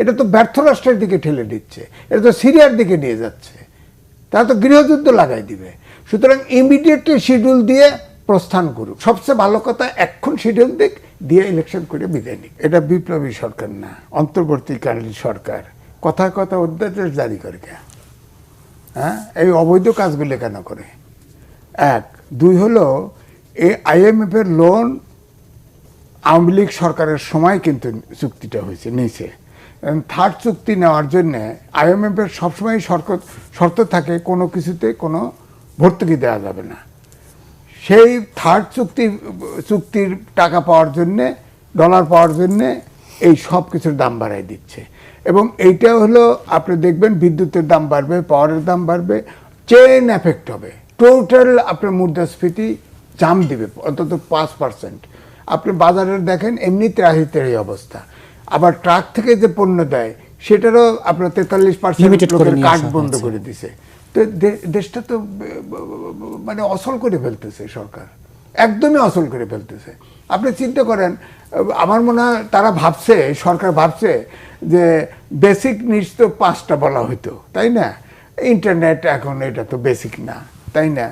এটা তো ব্যর্থ রাষ্ট্রের দিকে ঠেলে দিচ্ছে, এটা তো সিরিয়ার দিকে নিয়ে যাচ্ছে, তারা তো গৃহযুদ্ধ লাগাই দিবে। সুতরাং ইমিডিয়েটলি শিডিউল দিয়ে প্রস্থান করুক। সবচেয়ে ভালো কথা, এখন শিডিউল দিক, দিয়ে ইলেকশন করে বিদায় নিক। এটা বিপ্লবী সরকার না, অন্তর্বর্তীকালীন সরকার। কথায় কথা অধ্যাদেশ জারি করে কে? হ্যাঁ? এই অবৈধ কাজগুলো কেন করে? এক, দুই হলো, এই আইএমএফ এর লোন আওয়ামী লীগ সরকারের সময় কিন্তু চুক্তিটা হয়েছে নিচে থার্ড চুক্তি নেওয়ার জন্য আইএমএফ এর সবসময় শর্ত শর্ত থাকে কোনো কিছুতে কোনো ভর্তুকি দেওয়া যাবে না। সেই থার্ড চুক্তি, চুক্তির টাকা পাওয়ার জন্যে, ডলার পাওয়ার জন্যে এই সব কিছুর দাম বাড়াই দিচ্ছে। এবং এইটা হলো, আপনি দেখবেন বিদ্যুতের দাম বাড়বে, পাওয়ারের দাম বাড়বে চেন এফেক্ট হবে। টোটাল আপনার মুদ্রাস্ফীতি জাম দিবে, অন্তত পাঁচ পার্সেন্ট আপনি বাজারে দেখেন, এমনি ত্রাহি ত্রাহি অবস্থা। আবার ট্রাক থেকে যে পণ্য দেয় সেটারও আপনার তেতাল্লিশ পার্সেন্ট Limited করে কার্ড বন্ধ করে দিছে। তো দেশটা তো মানে অসল করে ফেলতেছে সরকার। একদমই অসল করে ফেলতেছে। আপনি চিন্তা করেন আমার মনে হয় তারা ভাবছে সরকার ভাবছে যে বেসিক নিডস তো পাঁচটা বলা হইতো তাই না? ইন্টারনেট এখন এটা তো বেসিক না তাই না?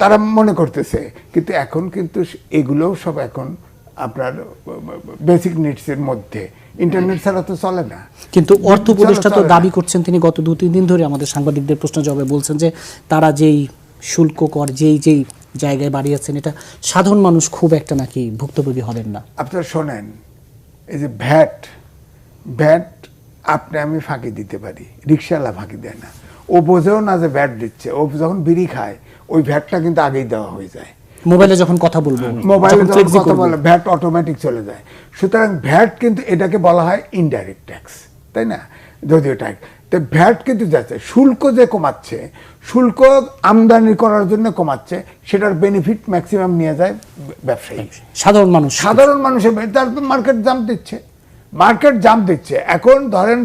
তারা মনে করতেছে কিন্তু এখন কিন্তু এগুলোও সব এখন আপনার বেসিক নিডসের মধ্যে। ইন্টারনেট ছাড়া তো চলে না। কিন্তু অর্থ উপদেষ্টা তো দাবি করছেন তিনি গত দু তিন দিন ধরে আমাদের সাংবাদিকদের প্রশ্ন জবাবে বলছেন যে তারা যেই শুল্ক কর যেই যেই জায়গায় বাড়িয়েছেন এটা সাধারণ মানুষ খুব একটা নাকি ভুক্তভোগী হবেন না। আপনারা শোনেন এই যে ভ্যাট ভ্যাট আপনি আমি ফাঁকি দিতে পারি রিক্সাওয়ালা ফাঁকি দেয় না। ও বোঝেও না যে ভ্যাট দিচ্ছে ও যখন বিড়ি খায় ওই ভ্যাটটা কিন্তু আগেই দেওয়া হয়ে যায়। মোবাইলে যখন কথা বলব মোবাইলে যখন কথা বলে ভ্যাট অটোমেটিক চলে যায়। সুতরাং ভ্যাট কিন্তু এটাকে বলা হয় ইনডাইরেক্ট ট্যাক্স তাই না? যদিও ট্যাক্স তো ভ্যাট কিন্তু যাচ্ছে শুল্ক যে কমাচ্ছে শুল্ক আমদানি করার জন্য কমাচ্ছে সেটার বেনিফিট ম্যাক্সিমাম নিয়ে যায় ব্যবসায়ী। সাধারণ মানুষ। সাধারণ মানুষের তার মার্কেট জাম দিচ্ছে। মার্কেট জাম দিচ্ছে। এখন ধরেন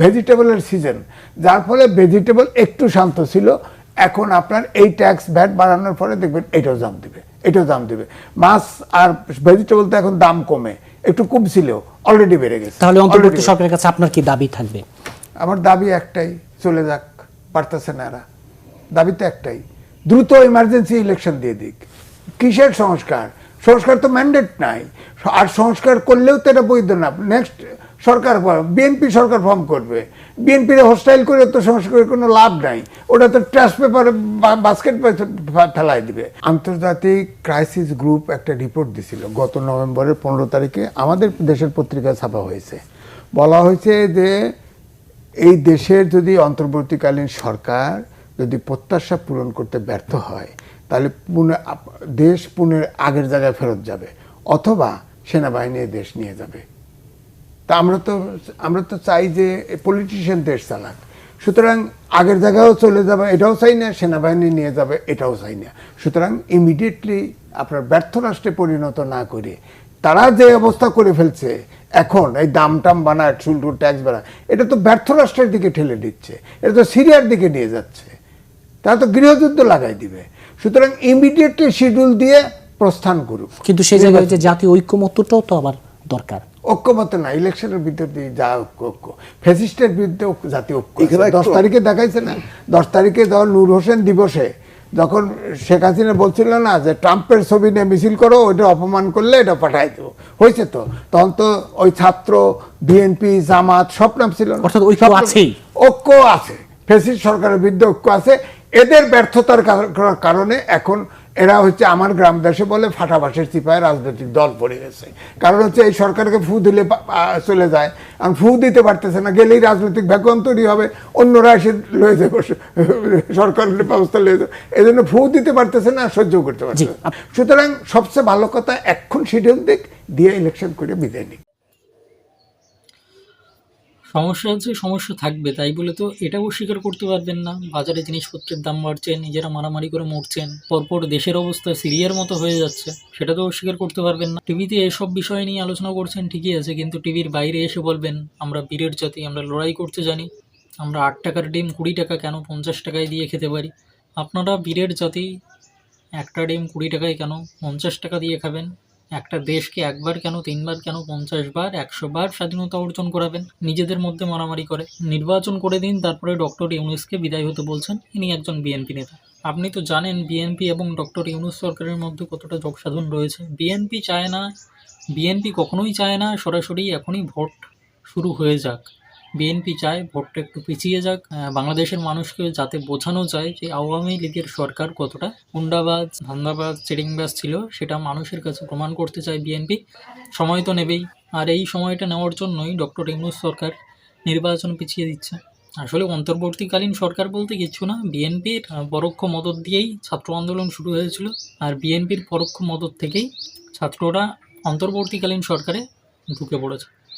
ভেজিটেবলের সিজন যার ফলে ভেজিটেবল একটু শান্ত ছিল এখন আপনার এই ট্যাক্স ভ্যাট বাড়ানোর পরে দেখবেন এটাও দাম দিবে এটাও দাম দিবে। মাছ আর ভেজিটেবল তো এখন দাম কমে একটু কমছিল অলরেডি বেড়ে গেছে। তাহলে অন্তর্বর্তী সরকারের কাছে আপনার কি দাবি থাকবে? আমার দাবি একটাই চলে যাক পারতেছে না এরা। দাবি তো একটাই দ্রুত ইমার্জেন্সি ইলেকশন দিয়ে দিক। কিসের সংস্কার? সংস্কার তো ম্যান্ডেট নাই। আর সংস্কার করলেও তো এটা বৈধ না। নেক্সট সরকার বিএনপি সরকার ফর্ম করবে। বিএনপির হোস্টাইল করে তো সংস্কারের কোনো লাভ নাই। ওটা তো ট্রাশ পেপারে বাস্কেট ফেলাই দিবে। আন্তর্জাতিক ক্রাইসিস গ্রুপ একটা রিপোর্ট দিছিল গত নভেম্বরের পনেরো তারিখে। আমাদের দেশের পত্রিকায় ছাপা হয়েছে। বলা হয়েছে যে এই দেশের যদি অন্তর্বর্তীকালীন সরকার যদি প্রত্যাশা পূরণ করতে ব্যর্থ হয়, তাহলে পুনে দেশ পুনের আগের জায়গায় ফেরত যাবে। অথবা সেনাবাহিনী দেশ নিয়ে যাবে। তা আমরা তো আমরা তো চাই যে পলিটিশিয়ান দেশ চালাক। সুতরাং আগের জায়গায়ও চলে যাবে এটাও চাই না সেনাবাহিনী নিয়ে যাবে এটাও চাই না। সুতরাং ইমিডিয়েটলি আপনার ব্যর্থ রাষ্ট্রে পরিণত না করে তারা যে অবস্থা করে ফেলছে এখন এই দাম টাম বানায় শুল্ক ট্যাক্স বানায় এটা তো ব্যর্থ রাষ্ট্রের দিকে ঠেলে দিচ্ছে এটা তো সিরিয়ার দিকে নিয়ে যাচ্ছে। তারা তো গৃহযুদ্ধ লাগাই দিবে। সুতরাং ইমিডিয়েটলি শিডিউল দিয়ে প্রস্থান করুক। কিন্তু সেই জায়গায় যে জাতীয় ঐক্যমত্যটাও তো আবার দরকার। ঐক্যমত না ইলেকশনের ভিতরে যা ঐক্য ঐক্য। ফেসিস্টের বিরুদ্ধে জাতীয় ঐক্য দশ তারিখে দেখাইছে না? দশ তারিখে যখন নূর হোসেন দিবসে যখন শেখ হাসিনা বলছিল না যে ট্রাম্পের ছবি নিয়ে মিছিল করো ওইটা অপমান করলে এটা পাঠাই দেবো। হয়েছে তো? তখন তো ওই ছাত্র বিএনপি জামাত সব নাম ছিল ঐক্য আছে। ফেসিস্ট সরকারের বিরুদ্ধে ঐক্য আছে। এদের ব্যর্থতার কার- কারণে এখন এরা হচ্ছে আমার গ্রাম দেশে বলে ফাটাবাসের চিপায় রাজনৈতিক দল পড়ে গেছে। কারণ হচ্ছে এই সরকারকে ফু দিলে চলে যায়। আর ফু দিতে পারতেছে না গেলেই রাজনৈতিক ভ্যাকুয়াম তৈরি হবে। অন্যরা এসে লয়ে যাবে সরকার ব্যবস্থা লয়ে যাবে। এই জন্য ফু দিতে পারতেছে না সহ্য করতে পারছে না। সুতরাং সবচেয়ে ভালো কথা এখন শিডিউল দিক দিয়ে ইলেকশন করে বিদায় নিক। সমস্যা হচ্ছে, সমস্যা থাকবে, তাই বলে তো এটাও স্বীকার করতে পারবেন না। বাজারে জিনিসপত্রের দাম বাড়ছে, নিজেরা মারামারি করে মরছেন, পরপর দেশের অবস্থা সিরিয়ার মতো হয়ে যাচ্ছে, সেটা তো অস্বীকার করতে পারবেন না। টিভিতে এসব বিষয় নিয়ে আলোচনা করছেন, ঠিকই আছে, কিন্তু টিভির বাইরে এসে বলবেন, আমরা বীরের জাতি, আমরা লড়াই করতে জানি, আমরা আট টাকার ডিম, কুড়ি টাকা কেন, পঞ্চাশ টাকায় দিয়ে খেতে পারি? আপনারা বীরের জাতি, একটা ডিম কুড়ি টাকায় কেন, পঞ্চাশ টাকা দিয়ে খাবেন? একটা দেশকে একবার কেন, তিনবার কেন, পঞ্চাশ বার, একশো বার স্বাধীনতা অর্জন করাবেন, নিজেদের মধ্যে মারামারি করে। নির্বাচন করে দিন, তারপরে ডক্টর ইউনুসকে বিদায় হতে বলছেন ইনি একজন বিএনপি নেতা। আপনি তো জানেন বিএনপি এবং ডক্টর ইউনুস সরকারের মধ্যে কতটা যোগসাধন রয়েছে। বিএনপি চায় না, বিএনপি কখনোই চায় না, সরাসরি এখনই ভোট শুরু হয়ে যাক। বিএনপি চায়, ভোটটা একটু পিছিয়ে যাক। বাংলাদেশের মানুষকে যাতে বোঝানো যায় যে আওয়ামী লীগের সরকার কতটা গুন্ডাবাজ, ধান্দাবাজ, চিটিংবাজ ছিল, সেটা মানুষের কাছে প্রমাণ করতে চায় বিএনপি সময় তো নেবেই। আর এই সময়টা নেওয়ার জন্যই ডক্টর ইউনুস সরকার নির্বাচন পিছিয়ে দিচ্ছে। আসলে অন্তর্বর্তীকালীন সরকার বলতে কিছু না বিএনপির পরোক্ষ মদত দিয়েই ছাত্র আন্দোলন শুরু হয়েছিল। আর বিএনপির পরোক্ষ মদত থেকেই ছাত্ররা অন্তর্বর্তীকালীন সরকারে ঢুকে পড়েছে।